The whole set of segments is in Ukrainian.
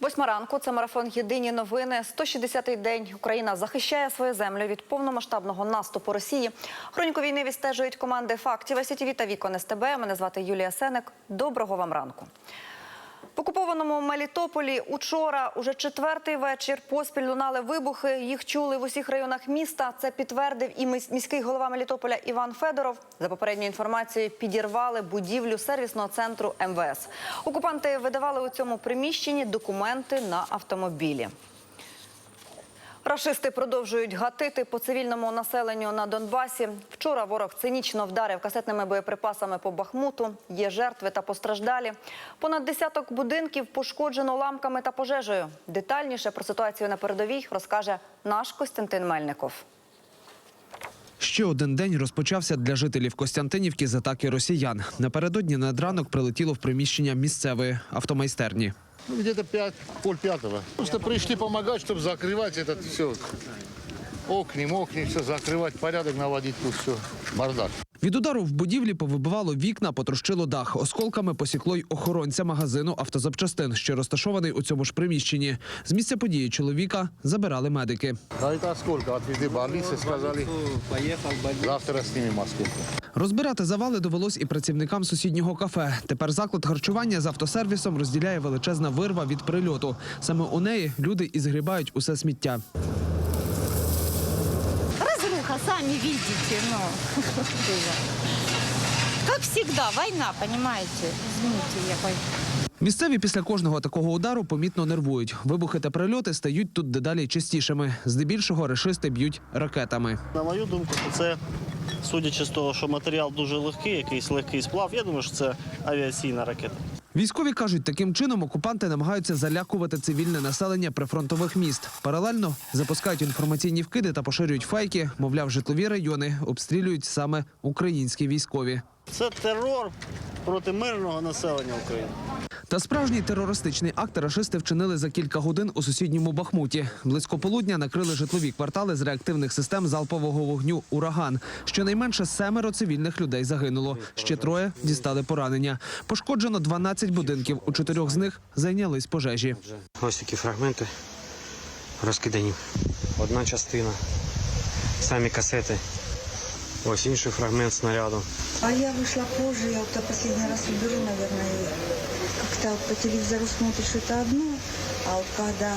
Восьма ранку це марафон Єдині новини. 160-й день Україна захищає свою землю від повномасштабного наступу Росії. Хроніку війни відстежують команди фактів СІТВ та Вікон СТБ. Мене звати Юлія Сеник. Доброго вам ранку. В окупованому Мелітополі учора уже четвертий вечір поспіль лунали вибухи. Їх чули в усіх районах міста. Це підтвердив і міс- міський голова Мелітополя Іван Федоров. За попередньою інформацією, підірвали будівлю сервісного центру МВС. Окупанти видавали у цьому приміщенні документи на автомобілі. Рашисти продовжують гатити по цивільному населенню на Донбасі. Вчора ворог цинічно вдарив касетними боєприпасами по Бахмуту. Є жертви та постраждалі. Понад десяток будинків пошкоджено ламками та пожежею. Детальніше про ситуацію на передовій розкаже наш Костянтин Мельников. Ще один день розпочався для жителів Костянтинівки з атаки росіян. Напередодні над ранок прилетіло в приміщення місцевої автомайстерні Ну, где-то пять, пол пятого. Просто пришли помогать, чтобы закрывать этот все. Окни, мокни, все закрывать, порядок наводить тут все. Бардак. Від удару в будівлі повибивало вікна, потрощило дах. Осколками посікло й охоронця магазину автозапчастин, що розташований у цьому ж приміщенні. З місця події чоловіка забирали медики. А это сколько? Отвезли в больницу, сказали. Завтра снимем осколки. Розбирати завали довелось і працівникам сусіднього кафе. Тепер заклад харчування з автосервісом розділяє величезна вирва від прильоту. Саме у неї люди і згрібають усе сміття. Разруха, сами видите, ну. Как всегда, война, понимаете? Извините, я пойду. Місцеві після кожного такого удару помітно нервують. Вибухи та прильоти стають тут дедалі частішими. Здебільшого решисти б'ють ракетами. На мою думку, то це, судячи з того, що матеріал дуже легкий, якийсь легкий сплав, я думаю, що це авіаційна ракета. Військові кажуть, таким чином окупанти намагаються залякувати цивільне населення прифронтових міст. Паралельно запускають інформаційні вкиди та поширюють фейки. Мовляв, житлові райони обстрілюють саме українські військові. Це терор проти мирного населення України. Та справжній терористичний акт рашисти вчинили за кілька годин у сусідньому Бахмуті. Близько полудня накрили житлові квартали з реактивних систем залпового вогню Ураган. Щонайменше семеро цивільних людей загинуло. Ще троє дістали поранення. Пошкоджено 12 будинків. У чотирьох з них зайнялись пожежі. Ось такі фрагменти розкидані. Одна частина, самі касети. Ось інший фрагмент снаряду. А я вышла позже, я вот последний раз уберу, наверное, и как-то вот по телевизору смотришь это одно, а вот когда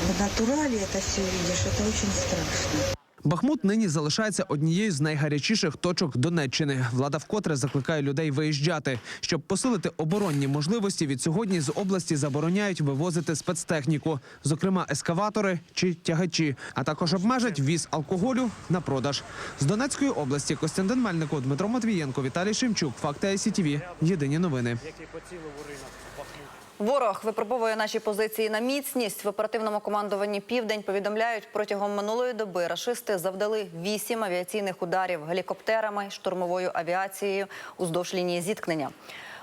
в натурале это все видишь, это очень страшно. Бахмут нині залишається однією з найгарячіших точок Донеччини. Влада вкотре закликає людей виїжджати. Щоб посилити оборонні можливості, від сьогодні з області забороняють вивозити спецтехніку, зокрема ескаватори чи тягачі, а також обмежать ввіз алкоголю на продаж. З Донецької області Костянтин Мельнико, Дмитро Матвієнко, Віталій Шевчук. Факти СІТВ. Єдині новини. Ворог випробовує наші позиції на міцність. В оперативному командуванні Південь повідомляють, протягом минулої доби рашисти завдали вісім авіаційних ударів гелікоптерами, штурмовою авіацією уздовж лінії зіткнення.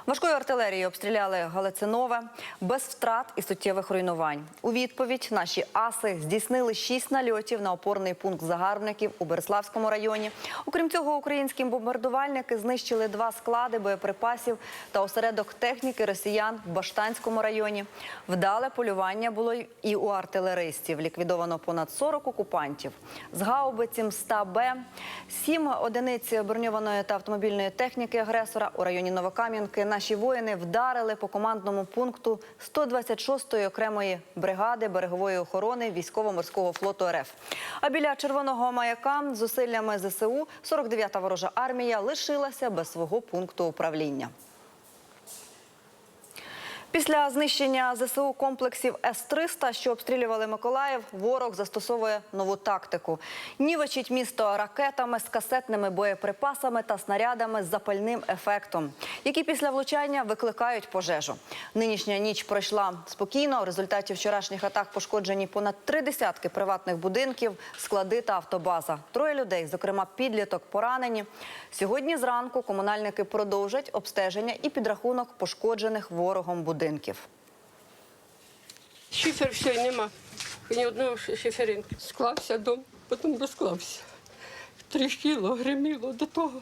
Важкою артилерією обстріляли Галицинове без втрат і суттєвих руйнувань. У відповідь наші аси здійснили шість нальотів на опорний пункт загарбників у Береславському районі. Окрім цього, українські бомбардувальники знищили два склади боєприпасів та осередок техніки росіян в Баштанському районі. Вдале полювання було і у артилеристів. Ліквідовано понад 40 окупантів. З гаубиці МСТА-Б, сім одиниць броньованої та автомобільної техніки агресора у районі Новокам'янки. Наші воїни вдарили по командному пункту 126-ї окремої бригади берегової охорони військово-морського флоту РФ. А біля червоного маяка зусиллями ЗСУ 49-та ворожа армія лишилася без свого пункту управління. Після знищення ЗСУ комплексів С-300, що обстрілювали Миколаїв, ворог застосовує нову тактику. Нівечить місто ракетами з касетними боєприпасами та снарядами з запальним ефектом, які після влучання викликають пожежу. Нинішня ніч пройшла спокійно. В результаті вчорашніх атак пошкоджені понад три десятки приватних будинків, склади та автобаза. Троє людей, зокрема підліток, поранені. Сьогодні зранку комунальники продовжать обстеження і підрахунок пошкоджених ворогом будинків. Шифер все, нема. Ні одного ши- шиферинки. Склався дом, потім розклався. Тріщило, гриміло до того.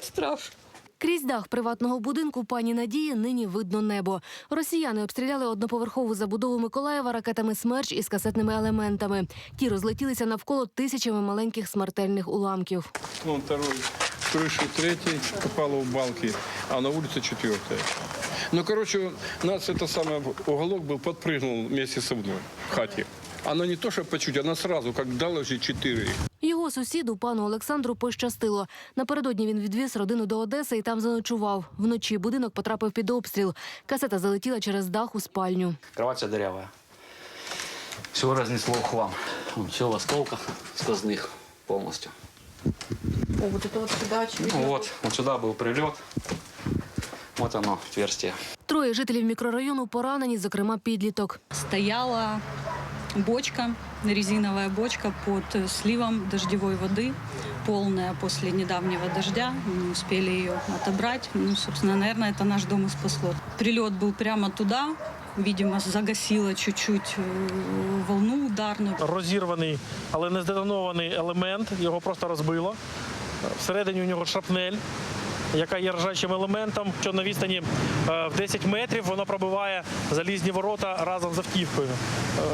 Страшно. Крізь дах приватного будинку пані Надії нині видно небо. Росіяни обстріляли одноповерхову забудову Миколаєва ракетами «Смерч» із касетними елементами. Ті розлетілися навколо тисячами маленьких смертельних уламків. Вон второй, крышу третий, попало в балки, а на улице четвертая. Ну, короче, нас это самый уголок был, подпрыгнул вместе со мной в хате. Она не то, что по чуть, она сразу, как дала же четыре. Його сусіду, пану Олександру, пощастило. Напередодні він відвіз родину до Одеси і там заночував. Вночі будинок потрапив під обстріл. Касета залетіла через дах у спальню. Кровать вся дырявая. Все разнесло в хлам. Все в осколках сквозных полностью. О, вот это вот сюда очевидно. Ну вот, вот сюда был прилет. Вот оно, отверстие. Троє жителів мікрорайону поранені, зокрема підліток. стояла бочка, резиновая бочка под э, сливом дождевой воды, полная после недавнего дождя. Мы не успели ее отобрать. Ну, собственно, наверное, это наш дом и спасло. Прилет был прямо туда. Видимо, загасило чуть-чуть э, волну ударную. розірваний, але не здетонований елемент. Його просто розбило. Всередині у нього шрапнель, яка є ржачим елементом. Що на відстані е, в 10 метрів воно пробиває залізні ворота разом з автівкою.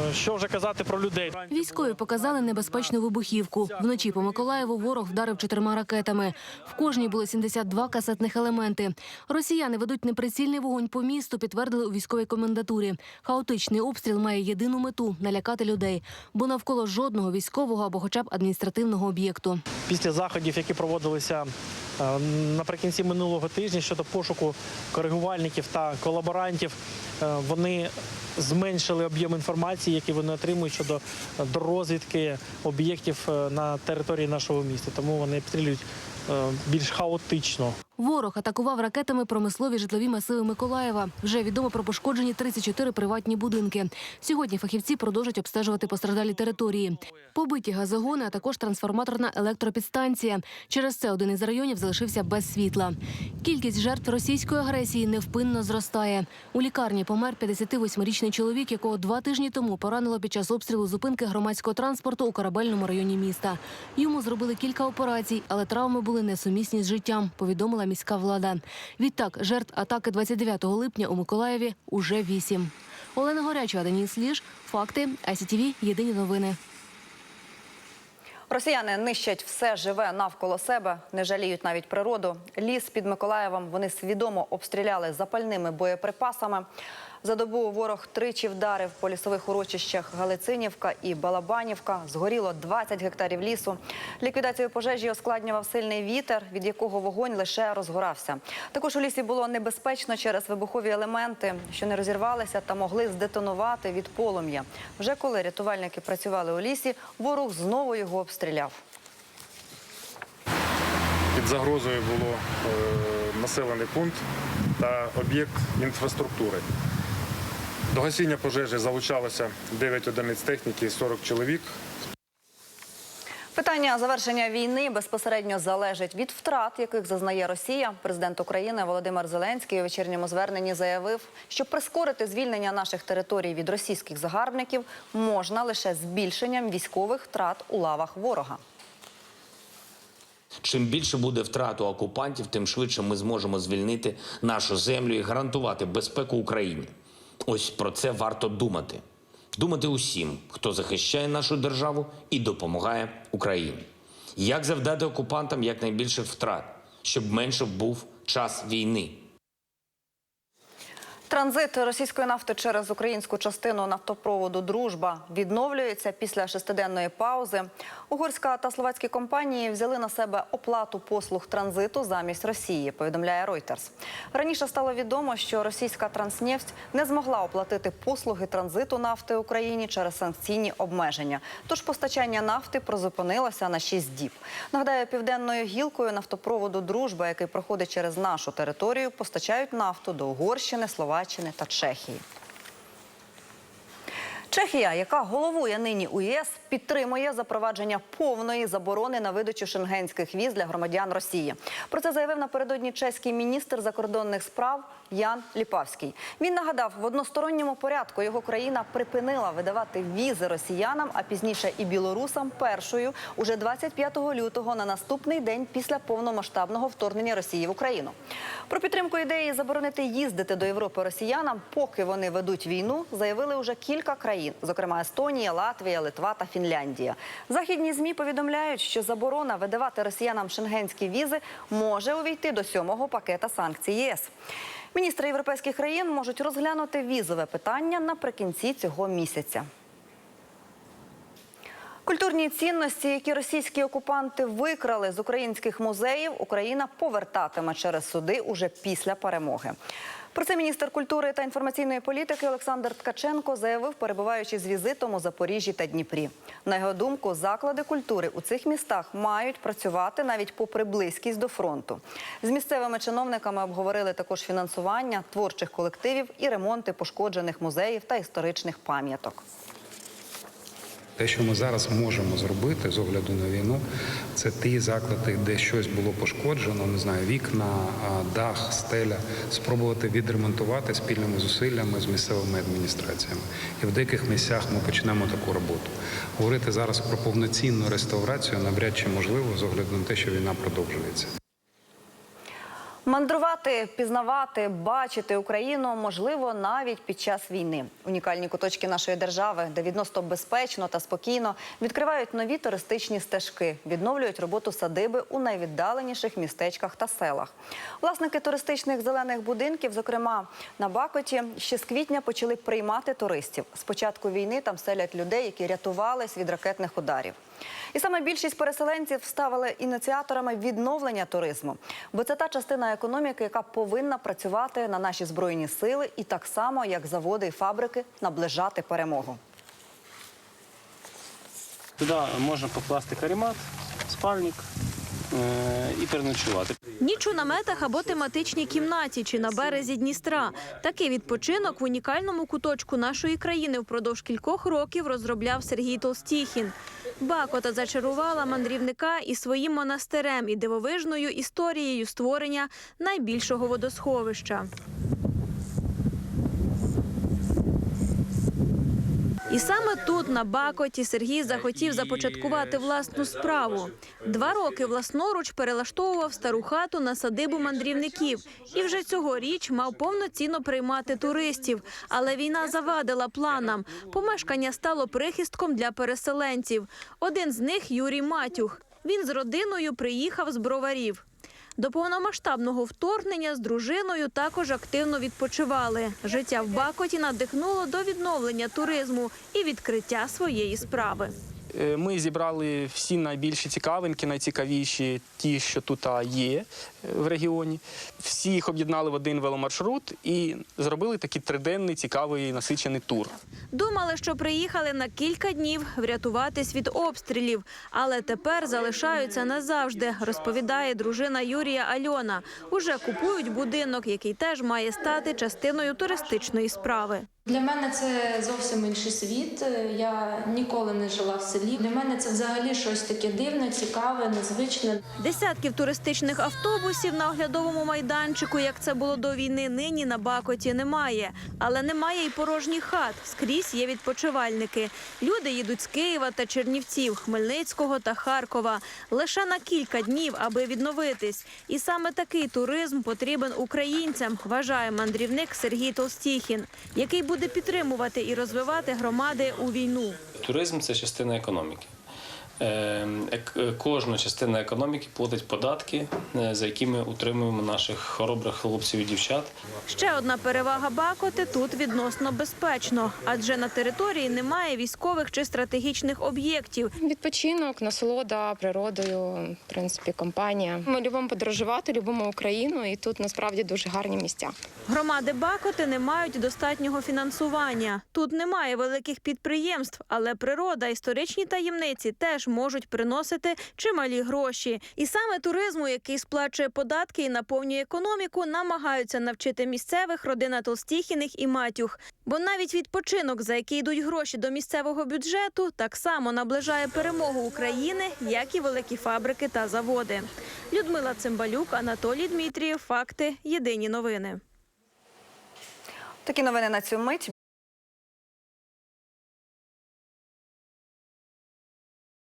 Е, Що вже казати про людей? Військові показали небезпечну вибухівку. Вночі по Миколаєву ворог вдарив чотирма ракетами. В кожній було 72 касетних елементи. Росіяни ведуть неприцільний вогонь по місту, підтвердили у військовій комендатурі. Хаотичний обстріл має єдину мету налякати людей, бо навколо жодного військового або хоча б адміністративного об'єкту. Після заходів, які проводилися наприкінці минулого тижня щодо пошуку коригувальників та колаборантів, е, вони зменшили об'єм інформації, який вони отримують щодо е, розвідки об'єктів е, на території нашого міста. Тому вони обстрілюють е, більш хаотично. Ворог атакував ракетами промислові житлові масиви Миколаєва. Вже відомо про пошкоджені 34 приватні будинки. Сьогодні фахівці продовжать обстежувати постраждалі території. Побиті газогони, а також трансформаторна електропідстанція. Через це один із районів залишився без світла. Кількість жертв російської агресії невпинно зростає. У лікарні помер 58-річний чоловік, якого два тижні тому поранило під час обстрілу зупинки громадського транспорту у корабельному районі міста. Йому зробили кілька операцій, але травми були несумісні з життям. Повідомила міська влада. Відтак, жертв атаки 29 липня у Миколаєві уже вісім. Олена Горяча, Деніс Ліж. Факти. ICTV. Єдині новини. Росіяни нищать все живе навколо себе, не жаліють навіть природу. Ліс під Миколаєвом вони свідомо обстріляли запальними боєприпасами. За добу ворог тричі вдарив по лісових урочищах Галицинівка і Балабанівка. Згоріло 20 гектарів лісу. Ліквідацію пожежі ускладнював сильний вітер, від якого вогонь лише розгорався. Також у лісі було небезпечно через вибухові елементи, що не розірвалися та могли здетонувати від полум'я. Вже коли рятувальники працювали у лісі, ворог знову його обстріляв. Під загрозою було е, населений пункт та об'єкт інфраструктури. До гасіння пожежі залучалося 9 одиниць техніки і 40 чоловік. Питання завершення війни безпосередньо залежить від втрат, яких зазнає Росія. Президент України Володимир Зеленський у вечірньому зверненні заявив, що прискорити звільнення наших територій від російських загарбників можна лише збільшенням військових втрат у лавах ворога. Чим більше буде втрат у окупантів, тим швидше ми зможемо звільнити нашу землю і гарантувати безпеку Україні. Ось про це варто думати. Думати усім, хто захищає нашу державу і допомагає Україні. Як завдати окупантам якнайбільших втрат, щоб менше був час війни. Транзит російської нафти через українську частину нафтопроводу Дружба відновлюється після шестиденної паузи. Угорська та словацькі компанії взяли на себе оплату послуг транзиту замість Росії. Повідомляє Reuters. Раніше стало відомо, що російська транснефть не змогла оплатити послуги транзиту нафти Україні через санкційні обмеження. Тож постачання нафти призупинилося на 6 діб. Нагадаю, південною гілкою нафтопроводу Дружба, який проходить через нашу територію, постачають нафту до Угорщини, Словаччини та Чехії. Чехія, яка головує нині у ЄС, підтримує запровадження повної заборони на видачу шенгенських віз для громадян Росії. Про це заявив напередодні чеський міністр закордонних справ Ян Ліпавський. Він нагадав, в односторонньому порядку його країна припинила видавати візи росіянам, а пізніше і білорусам першою уже 25 лютого на наступний день після повномасштабного вторгнення Росії в Україну. Про підтримку ідеї заборонити їздити до Європи росіянам, поки вони ведуть війну, заявили уже кілька країн, зокрема Естонія, Латвія, Литва та Фінляндія. Західні змі повідомляють, що заборона видавати росіянам шенгенські візи може увійти до сьомого пакета санкцій ЄС. Міністри європейських країн можуть розглянути візове питання наприкінці цього місяця. Культурні цінності, які російські окупанти викрали з українських музеїв, Україна повертатиме через суди уже після перемоги. Про це міністр культури та інформаційної політики Олександр Ткаченко заявив, перебуваючи з візитом у Запоріжжі та Дніпрі. На його думку, заклади культури у цих містах мають працювати навіть попри близькість до фронту. З місцевими чиновниками обговорили також фінансування творчих колективів і ремонти пошкоджених музеїв та історичних пам'яток. Те, що ми зараз можемо зробити з огляду на війну, це ті заклади, де щось було пошкоджено, не знаю, вікна, дах, стеля, спробувати відремонтувати спільними зусиллями з місцевими адміністраціями. І в деяких місцях ми почнемо таку роботу. Говорити зараз про повноцінну реставрацію навряд чи можливо з огляду на те, що війна продовжується. Мандрувати, пізнавати, бачити Україну можливо навіть під час війни. Унікальні куточки нашої держави, де відносно безпечно та спокійно відкривають нові туристичні стежки, відновлюють роботу садиби у найвіддаленіших містечках та селах. Власники туристичних зелених будинків, зокрема на Бакоті, ще з квітня почали приймати туристів. З початку війни там селять людей, які рятувались від ракетних ударів. І саме більшість переселенців ставили ініціаторами відновлення туризму, бо це та частина економіки, яка повинна працювати на наші збройні сили і так само, як заводи і фабрики, наближати перемогу. Туди можна покласти каремат, спальник і переночувати. Ніч у наметах або тематичній кімнаті чи на березі Дністра. Такий відпочинок в унікальному куточку нашої країни впродовж кількох років розробляв Сергій Толстіхін. Бакота зачарувала мандрівника і своїм монастирем, і дивовижною історією створення найбільшого водосховища. І саме тут, на Бакоті, Сергій захотів започаткувати власну справу. Два роки власноруч перелаштовував стару хату на садибу мандрівників і вже цьогоріч мав повноцінно приймати туристів. Але війна завадила планам. Помешкання стало прихистком для переселенців. Один з них Юрій Матюх. Він з родиною приїхав з броварів. До повномасштабного вторгнення з дружиною також активно відпочивали. Життя в Бакоті надихнуло до відновлення туризму і відкриття своєї справи. Е, Ми зібрали всі найбільші цікавинки, найцікавіші ті, що тут є в регіоні. Всі їх об'єднали в один веломаршрут і зробили такий триденний цікавий насичений тур. Думали, що приїхали на кілька днів врятуватись від обстрілів, але тепер залишаються назавжди, розповідає дружина Юрія Альона. Уже купують будинок, який теж має стати частиною туристичної справи. Для мене це зовсім інший світ. Я ніколи не жила в селі. Для мене це взагалі щось таке дивне, цікаве, незвичне. Десятків туристичних автобусів на оглядовому майданчику, як це було до війни, нині на Бакоті немає. Але немає й порожніх хат. Скрізь є відпочивальники. Люди їдуть з Києва та Чернівців, Хмельницького та Харкова лише на кілька днів, аби відновитись. І саме такий туризм потрібен українцям, вважає мандрівник Сергій Толстіхін, який буде підтримувати і розвивати громади у війну. Туризм це частина економіки. Е, Кожна частина економіки платить податки, е, за які ми утримуємо наших хоробрих хлопців і дівчат. Ще одна перевага Бакоти тут відносно безпечно, адже на території немає військових чи стратегічних об'єктів. Відпочинок, насолода природою, в принципі, компанія. Ми любимо подорожувати, любимо Україну, і тут насправді дуже гарні місця. Громади Бакоти не мають достатнього фінансування. Тут немає великих підприємств, але природа, історичні таємниці теж теж можуть приносити чималі гроші. І саме туризму, який сплачує податки і наповнює економіку, намагаються навчити місцевих родина Толстіхіних і Матюх. Бо навіть відпочинок, за який йдуть гроші до місцевого бюджету, так само наближає перемогу України, як і великі фабрики та заводи. Людмила Цимбалюк, Анатолій Дмитрієв. Факти. Єдині новини. Такі новини на цю мить.